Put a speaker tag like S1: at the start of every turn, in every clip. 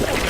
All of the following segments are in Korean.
S1: Thank you.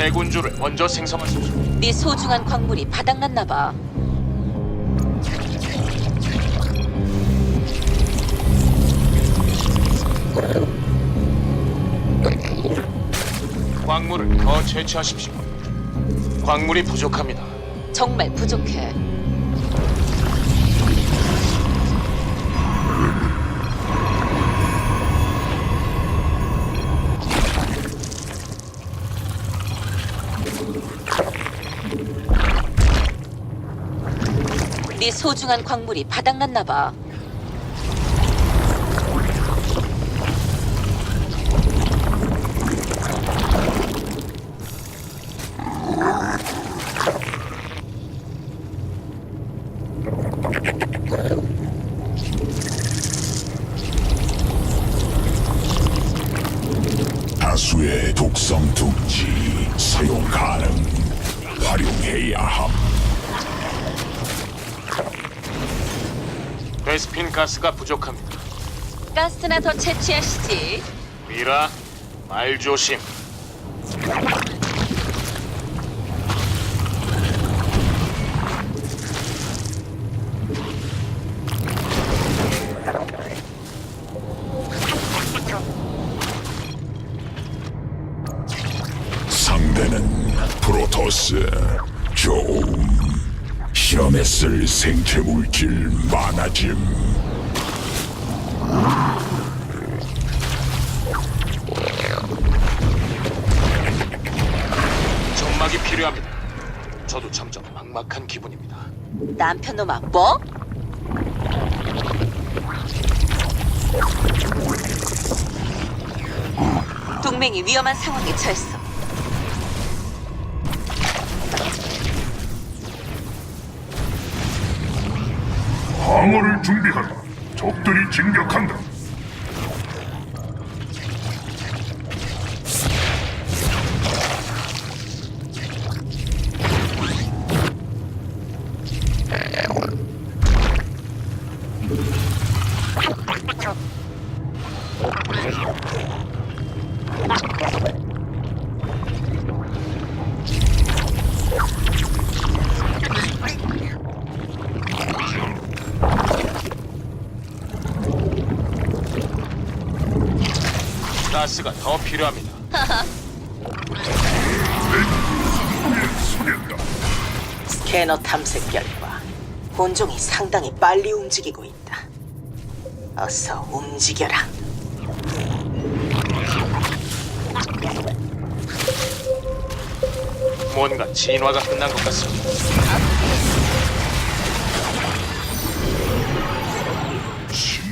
S2: 대군주를 먼저 생성하십시오.
S1: 네 소중한 광물이 바닥났나 봐.
S2: 광물을 더 채취하십시오. 광물이 부족합니다.
S1: 정말 부족해. 소중한 광물이 바닥났나 봐.
S2: 부족합니다.
S1: 가스나 더 채취하시지.
S2: 미라, 말 조심.
S3: 상대는 프로토스 좀 실험에 쓸 생체 물질 많아짐
S2: 기분입니다.
S1: 남편 놈아 뭐? 동맹이 위험한 상황에 처했어.
S4: 방어를 준비하라. 적들이 진격한다.
S2: 가스가 더 필요합니다.
S5: 스캐너 탐색 결과 혼종이 상당히 빨리 움직이고 있다. 어서 움직여라.
S2: 뭔가 진화가 끝난 것 같습니다.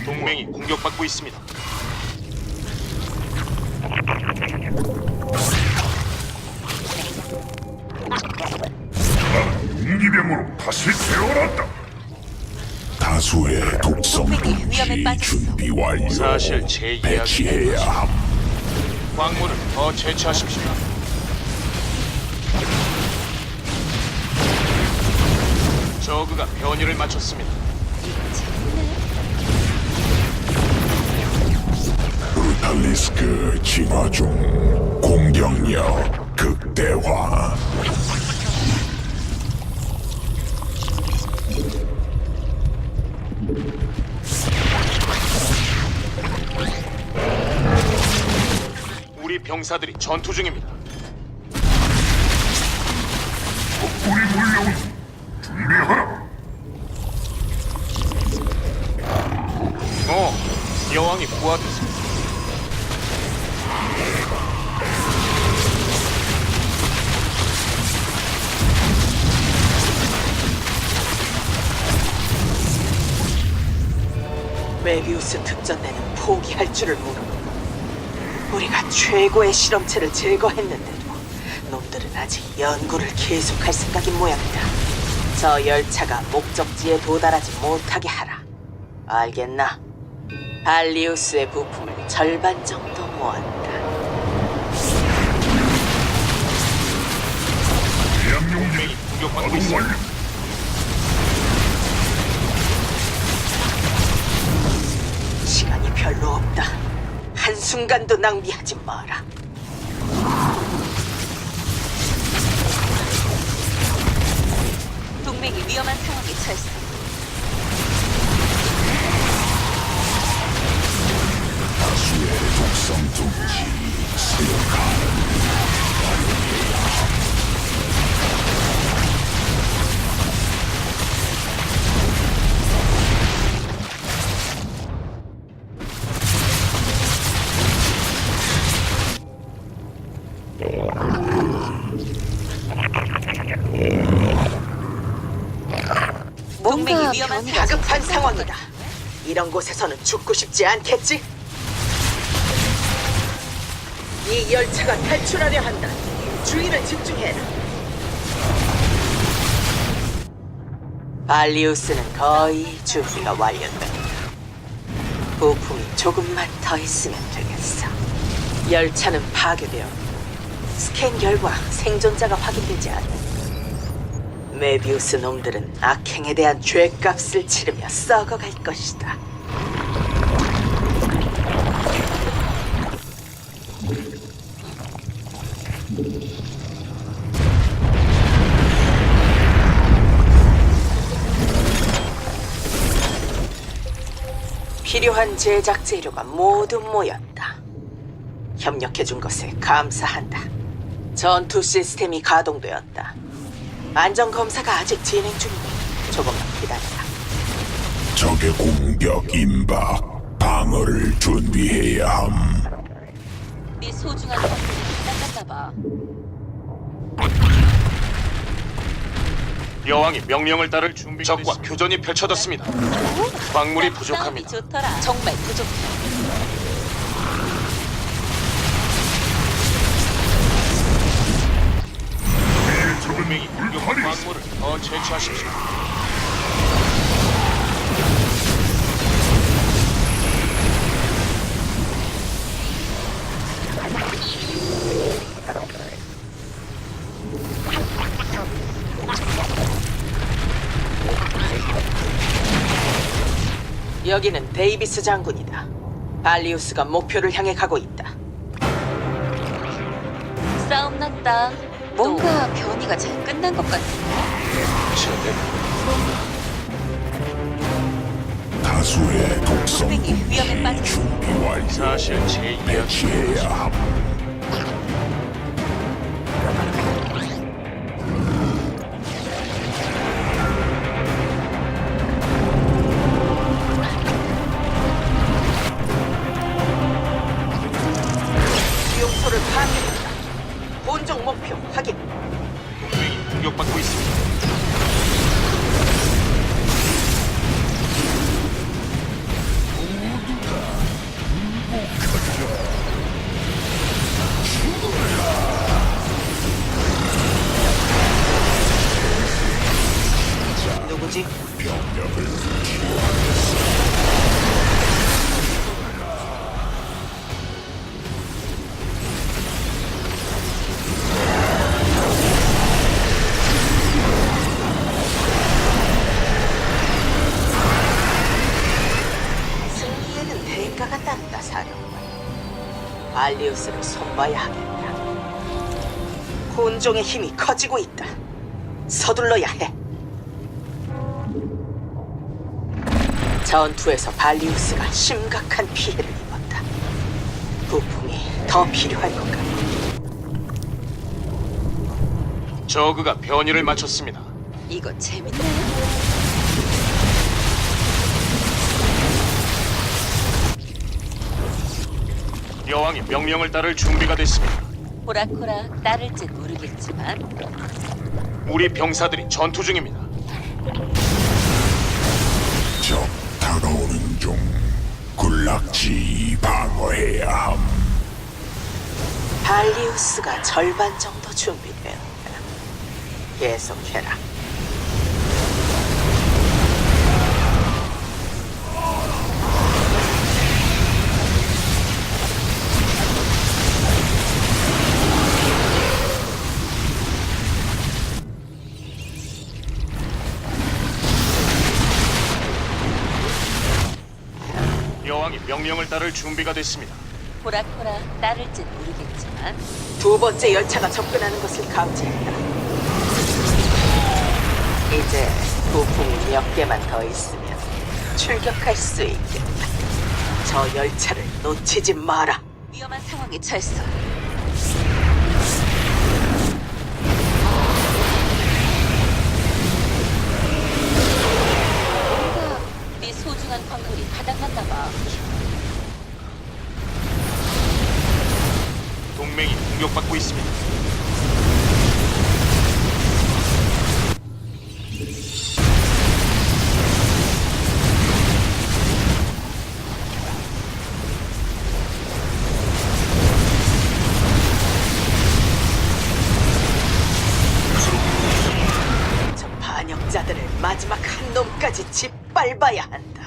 S2: 동맹이 공격받고 있습니다.
S3: 다수의 독성
S1: 동맹이 위험에
S3: 둥지
S1: 빠졌어.
S3: 준비 완료
S2: 사실 제
S3: 배치해야 함
S2: 광물을 더 채취하십시오. 저그가 변이를 마쳤습니다.
S3: 브루탈리스크 진화 중 공격력 극대화
S2: 우리 병사들이 전투 중입니다.
S4: 적군이 몰려온다. 준비하라.
S2: 어, 여왕이 부하됐습니다.
S5: 메비우스 특전대는 포기할 줄을 모르고 우리가 최고의 실험체를 제거했는데도 놈들은 아직 연구를 계속할 생각인 모양이다. 저 열차가 목적지에 도달하지 못하게 하라. 알겠나? 발리우스의 부품을 절반 정도 모았다.
S4: 대양용기
S2: 공격받고 있습니다.
S5: 시간이 별로 없다. 한순간도 낭비하지 마라.
S1: 동맹이 위험한 상황에 처했어.
S3: 다수의 독성 둥지 사용하는
S1: 동맹이 위험한 상황에
S5: 다급한 상황이다. 이런 곳에서는 죽고 싶지 않겠지? 이 열차가 탈출하려 한다. 주의를 집중해라. 발리우스는 거의 준비가 완료된다. 부품이 조금만 더 있으면 되겠어. 열차는 파괴되어 스캔 결과 생존자가 확인되지 않는다. 메비우스 놈들은 악행에 대한 죄값을 치르며 썩어갈 것이다. 필요한 제작 재료가 모두 모였다. 협력해준 것에 감사한다. 전투 시스템이 가동되었다. 안전 검사가 아직 진행 중이니 조금만 기다려라.
S3: 적의 공격 임박 방어를 준비해야 함
S1: 네 소중한 것들이 바닥났나 봐.
S2: 여왕이 명령을 따를 준비. 적과 교전이 펼쳐졌습니다. 광물이 부족합니다.
S1: 좋더라. 정말 부족해.
S2: 동맹이. 광물을 더 채취하십시오.
S5: 여기는 데이비스 장군이다. 발리우스가 목표를 향해 가고 있다.
S1: 싸움 났다. 뭔가 변이가 잘 끝난 것 같은데.
S2: 제대
S3: 다수의 독성
S1: 동맹이 위험에 빠졌어.
S3: 준비 완료
S2: 사실 제 이야기
S3: 배치해야 함
S5: 수용소를 파괴했다. 본종 목표 확인.
S2: 동맹이 공격받고 있습니다.
S5: 발리우스를 손봐야 하겠다. 혼종의 힘이 커지고 있다. 서둘러야 해. 전투에서 발리우스가 심각한 피해를 입었다. 부품이 더 필요할 것 같아.
S2: 저그가 변이를 마쳤습니다.
S1: 이거 재밌네.
S2: 여왕이 명령을 따를 준비가 됐습니다.
S1: 호락호락 따를진 모르겠지만
S2: 우리 병사들이 전투 중입니다.
S3: 적 다가오는 중 군락지 방어해야 함
S5: 발리우스가 절반 정도 준비되었다. 계속해라.
S2: 여왕이 명령을 따를 준비가 됐습니다.
S1: 호락호락 따를진 모르겠지만
S5: 두 번째 열차가 접근하는 것을 감지했다. 이제 부품이 몇 개만 더 있으면 출격할 수 있겠다. 저 열차를 놓치지 마라.
S1: 위험한 상황에 처했어. 광물이 바닥났나 봐.
S2: 동맹이 공격받고 있습니다.
S5: 저 반역자들을 마지막 한 놈까지 짓밟아야 한다.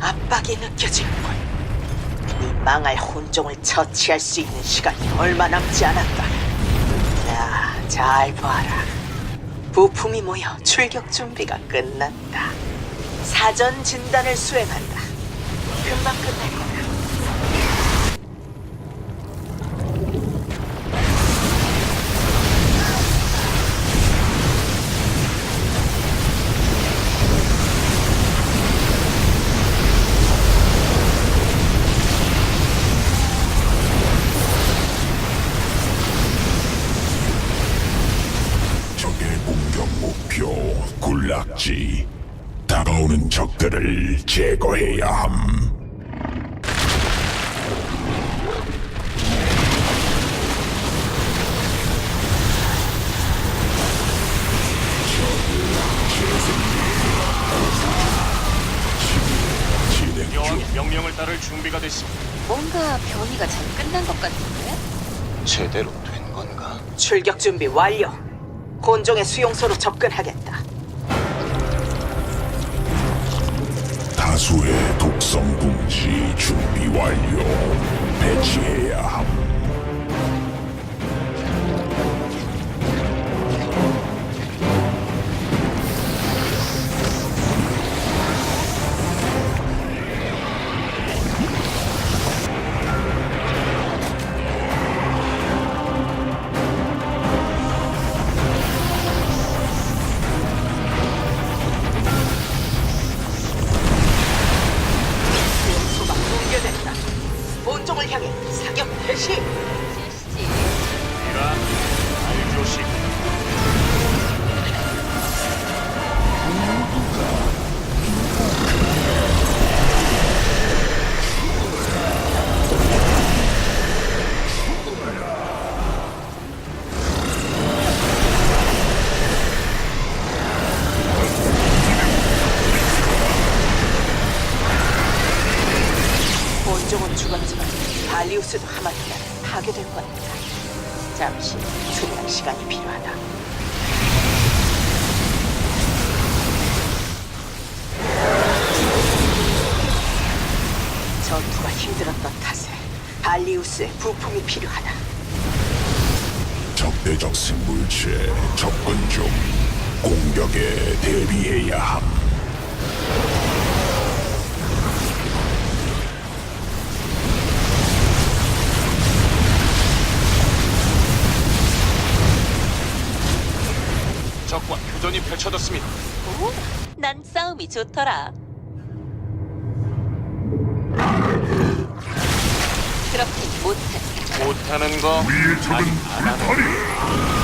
S5: 압박이 느껴지는군. 이 망할 혼종을 처치할 수 있는 시간이 얼마 남지 않았다. 자, 잘 봐라. 부품이 모여 출격 준비가 끝났다. 사전 진단을 수행한다. 금방 끝날 거
S3: 다가오는 적들을 제거해야 함
S2: 여왕이 명령을 따를 준비가 됐습니다.
S1: 뭔가 변이가 잘 끝난 것 같은데?
S2: 제대로 된 건가?
S5: 출격 준비 완료. 혼종의 수용소로 접근하겠다.
S3: 다수의 독성 붕지 준비 완료. 배치
S5: 전투가 힘들었던 탓에 발리우스의 부품이 필요하다.
S3: 적대적 생물체 접근 중 공격에 대비해야 함
S2: 적과 교전이 펼쳐졌습니다.
S1: 오, 난 싸움이 좋더라. 못해.
S2: 못하는 거
S4: 우리의 적은. 불팔이.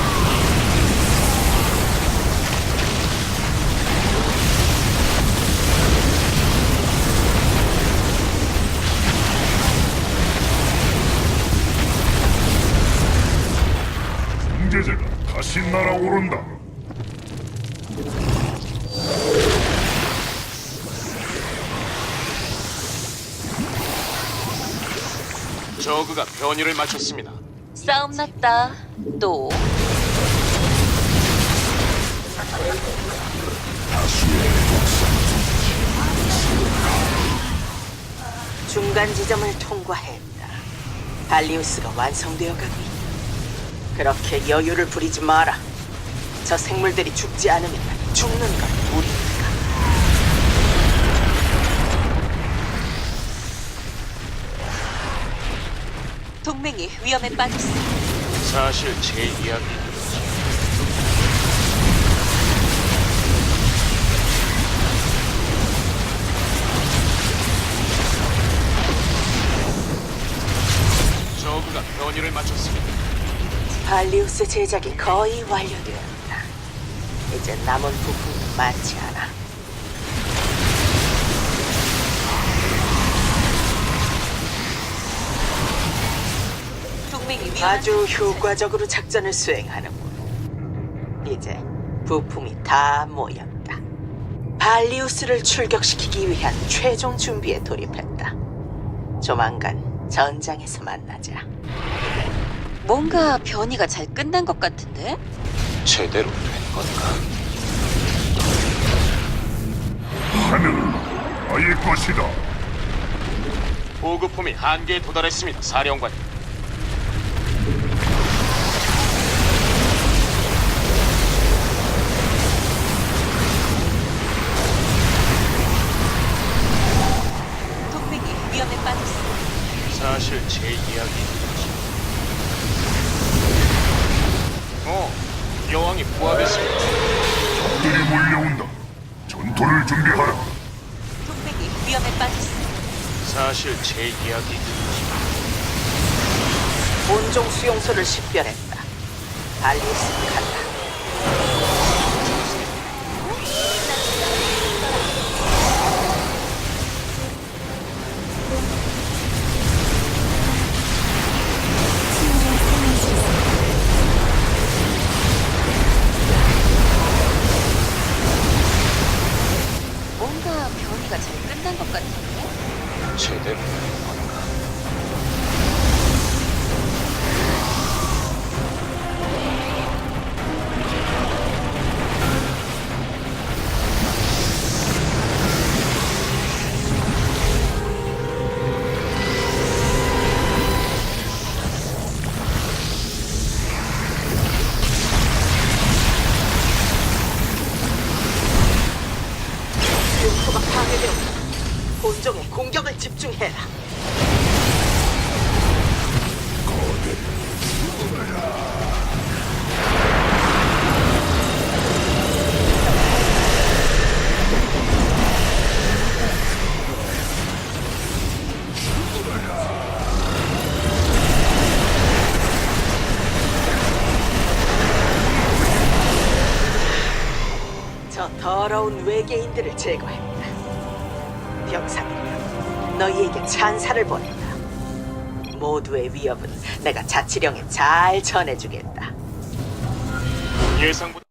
S2: 변이를 마쳤습니다.
S1: 싸움 났다. 또
S5: 중간 지점을 통과했다. 발리우스가 완성되어 가고 있다. 그렇게 여유를 부리지 마라. 저 생물들이 죽지 않으면 죽는 건 우리
S1: 동맹이 위험에 빠졌어.
S2: 사실 제 이야기 저그가 변이를 마쳤습니다.
S5: 발리우스 제작이 거의 완료되었다. 이제 남은 부품도 많지 않아.
S1: 동맹이 위험.
S5: 아주 효과적으로 작전을 수행하는군. 이제 부품이 다 모였다. 발리우스를 출격시키기 위한 최종 준비에 돌입했다. 조만간 전장에서 만나자.
S1: 뭔가 변이가 잘 끝난 것 같은데?
S2: 제대로 된 건가?
S4: 하늘은 나의 것이다.
S2: 보급품이 한계에 도달했습니다. 사령관님. 사실 제 이야기. 어, 여왕이 부활했습니다.
S4: 적들이 몰려온다. 전투를 준비하라.
S1: 동맹이 위험에 빠졌어.
S2: 사실 제 이야기.
S5: 본종 수용소를 식별했다. 발리우스 간다.
S1: 변이가 잘 끝난 것 같은데?
S2: 제대로
S5: 외계인들을 제거했다. 병사들이여, 너희에게 찬사를 보낸다. 모두의 위협은 내가 자치령에 잘 전해주겠다.
S2: 예상보다